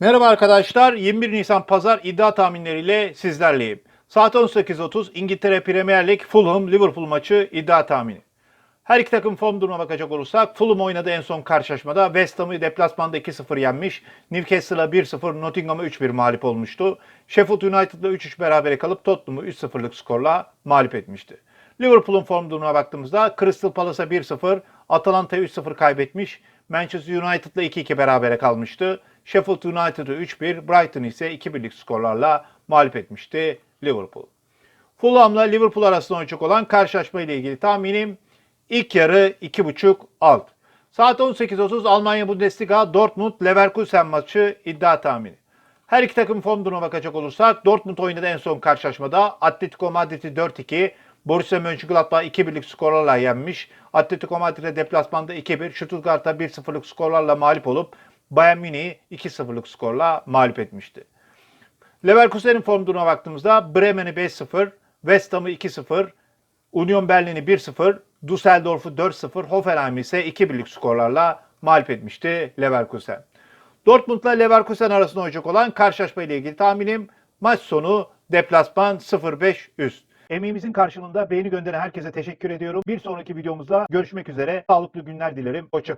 Merhaba arkadaşlar. 21 Nisan Pazar iddia tahminleriyle sizlerleyim. Saat 18.30 İngiltere Premier Lig Fulham Liverpool maçı iddia tahmini. Her iki takım form durumuna bakacak olursak Fulham oynadı en son karşılaşmada. West Ham'ı deplasmanda 2-0 yenmiş. Newcastle'a 1-0, Nottingham'a 3-1 mağlup olmuştu. Sheffield United'la 3-3 berabere kalıp Tottenham'ı 3-0'lık skorla mağlup etmişti. Liverpool'un form durumuna baktığımızda Crystal Palace'a 1-0, Atalanta'ya 3-0 kaybetmiş. Manchester United'la 2-2 berabere kalmıştı. Sheffield United'ı 3-1, Brighton ise 2-1'lik skorlarla mağlup etmişti Liverpool. Fulham'la Liverpool arasında oynayacak olan karşılaşma ile ilgili tahminim ilk yarı 2.5 alt. Saat 18.30 Almanya Bundesliga Dortmund Leverkusen maçı iddia tahmini. Her iki takım form durumuna bakacak olursak Dortmund oynadı en son karşılaşmada. Atletico Madrid'i 4-2, Borussia Mönchengladbach 2-1'lik skorlarla yenmiş. Atletico Madrid'e deplasmanda 2-1, Stuttgart'a 1-0'lık skorlarla mağlup olup Bayern Münih'i 2-0'lık skorla mağlup etmişti. Leverkusen'in form durumuna baktığımızda Bremen'i 5-0, West Ham'ı 2-0, Union Berlin'i 1-0, Düsseldorf'u 4-0, Hoffenheim'i ise 2-1'lik skorlarla mağlup etmişti Leverkusen. Dortmund'la Leverkusen arasında oynayacak olan karşılaşma ile ilgili tahminim maç sonu deplasman 0-5 üst. Emeğimizin karşılığında beğeni gönderen herkese teşekkür ediyorum. Bir sonraki videomuzda görüşmek üzere. Sağlıklı günler dilerim. Hoşçakalın.